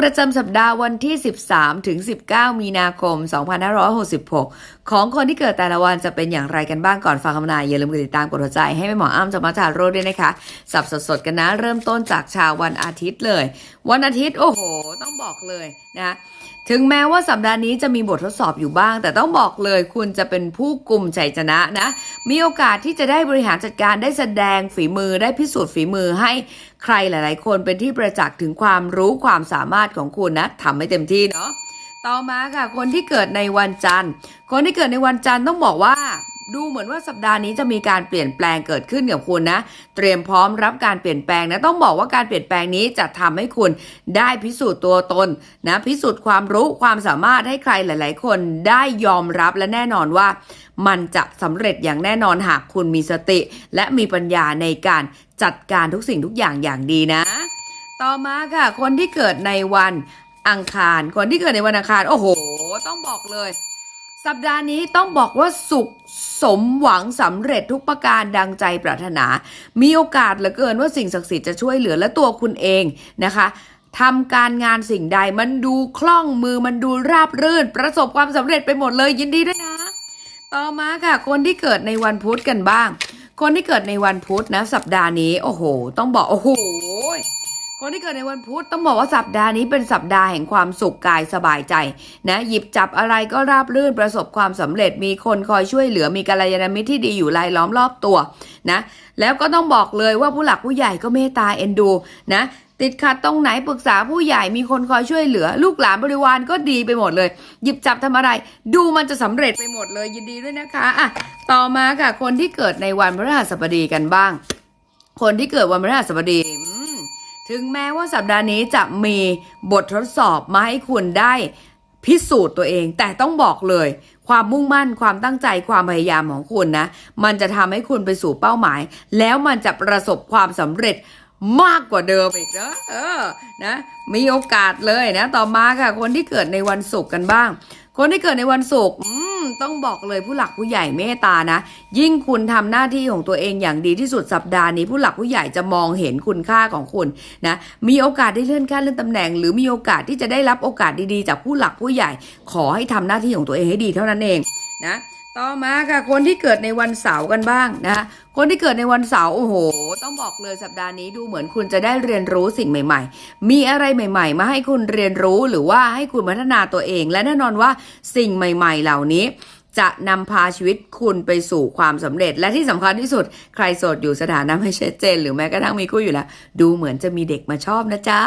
ประจำสัปดาห์วันที่ 13 ถึง 19 มีนาคม 2566 ของคนที่เกิดแต่ละวันจะเป็นอย่างไรกันบ้างก่อนฟังคำนายอย่าลืมกดติดตามกดหัวใจให้แม่หมออ้ำจะมาจาโรด้วยนะคะ สับสดๆกันนะ เริ่มต้นจากชาววันอาทิตย์เลย วันอาทิตย์โอ้โห ต้องบอกเลยนะถึงแม้ว่าสัปดาห์นี้จะมีบททดสอบอยู่บ้าง แต่ต้องบอกเลยคุณจะเป็นผู้กลุ่มชัยชนะนะ มีโอกาสที่จะได้บริหารจัดการได้แสดงฝีมือได้พิสูจน์ฝีมือให้ ใครหลาย ๆ คนเป็นที่ประจักษ์ถึงความรู้ความสามารถของคุณนะทำให้เต็มที่เนาะต่อมาค่ะคนที่เกิดในวันจันทร์ คนที่เกิดในวันจันทร์ต้องบอกว่า ดูเหมือนว่าสัปดาห์นี้จะมีการเปลี่ยนแปลงเกิดขึ้นกับคุณนะ เตรียมพร้อมรับการเปลี่ยนแปลงนะ ต้องบอกว่าการเปลี่ยนแปลงนี้จะทำให้คุณได้พิสูจน์ตัวตนนะ พิสูจน์ความรู้ความสามารถให้ใครหลาย ๆ คนได้ยอมรับและแน่นอนว่า มันจะสำเร็จอย่างแน่นอนหากคุณมีสติ และมีปัญญาในการจัดการทุกสิ่งทุกอย่างอย่างดีนะ ต่อมาค่ะ คนที่เกิดในวันอังคาร คนที่เกิดในวันอังคาร โอ้โห ต้องบอกเลย สัปดาห์นี้ต้องบอกว่าสุขสมหวังสำเร็จทุกประการดังใจปรารถนา มีโอกาสเหลือเกินว่าสิ่งศักดิ์สิทธิ์จะช่วยเหลือและตัวคุณเองนะคะทำการงานสิ่งใดมันดูคล่องมือมันดูราบรื่น ประสบความสำเร็จไปหมดเลยยินดีด้วยนะ ต่อมาค่ะ คนที่เกิดในวันพุธกันบ้าง คนที่เกิดในวันพุธนะ สัปดาห์นี้ โอ้โห ต้องบอกโอ้โห คนที่เกิดในวันพุธต้องบอกว่าสัปดาห์นี้เป็นสัปดาห์แห่งความสุขกายสบายใจนะหยิบจับอะไรก็ราบรื่นประสบความสำเร็จมีคนคอยช่วยเหลือมีกัลยาณมิตรที่ดีอยู่รายล้อมรอบตัวนะแล้วก็ต้องบอกเลยว่าผู้หลักผู้ใหญ่ก็เมตตาเอ็นดูนะติดขัดตรงไหนปรึกษาผู้ใหญ่มีคนคอยช่วยเหลือ ลูกหลานบริวารก็ดีไปหมดเลย หยิบจับทำอะไร ดูมันจะสำเร็จไปหมดเลยยินดีด้วยนะคะอะต่อมาค่ะคนที่เกิดในวันพฤหัสบดีกันบ้าง คนที่เกิดวันพฤหัสบดี ถึงแม้ว่าสัปดาห์นี้จะมีบททดสอบมาให้คุณได้พิสูจน์ตัวเอง แต่ต้องบอกเลย ความมุ่งมั่นความตั้งใจความพยายามของคุณนะ มันจะทำให้คุณไปสู่เป้าหมาย แล้วมันจะประสบความสำเร็จมากกว่าเดิมอีกนะเออนะมีโอกาสเลยนะ ต่อมาค่ะ คนที่เกิดในวันศุกร์กันบ้าง คนที่เกิดในวันศุกร์ ต้องบอกเลยผู้หลักผู้ใหญ่เมตตานะ ยิ่งคุณทำหน้าที่ของตัวเองอย่างดีที่สุดสัปดาห์นี้ ผู้หลักผู้ใหญ่จะมองเห็นคุณค่าของคุณนะมีโอกาสได้เลื่อนขั้นเลื่อนตำแหน่ง หรือมีโอกาสที่จะได้รับโอกาสดีๆ จากผู้หลักผู้ใหญ่ ขอให้ทำหน้าที่ของตัวเองให้ดีเท่านั้นเองนะ ต่อมาค่ะคนที่เกิดในวันเสาร์กันบ้างนะ คนที่เกิดในวันเสาร์โอ้โห ต้องบอกเลยสัปดาห์นี้ดูเหมือนคุณจะได้เรียนรู้สิ่งใหม่ ๆ มีอะไรใหม่ ๆ มาให้คุณเรียนรู้หรือว่าให้คุณพัฒนาตัวเอง และแน่นอนว่าสิ่งใหม่ ๆ เหล่านี้จะนำพาชีวิตคุณไปสู่ความสำเร็จ และที่สำคัญที่สุด ใครโสดอยู่สถานะไม่ชัดเจน หรือแม้กระทั่งมีคู่อยู่แล้ว ดูเหมือนจะมีเด็กมาชอบนะจ๊ะ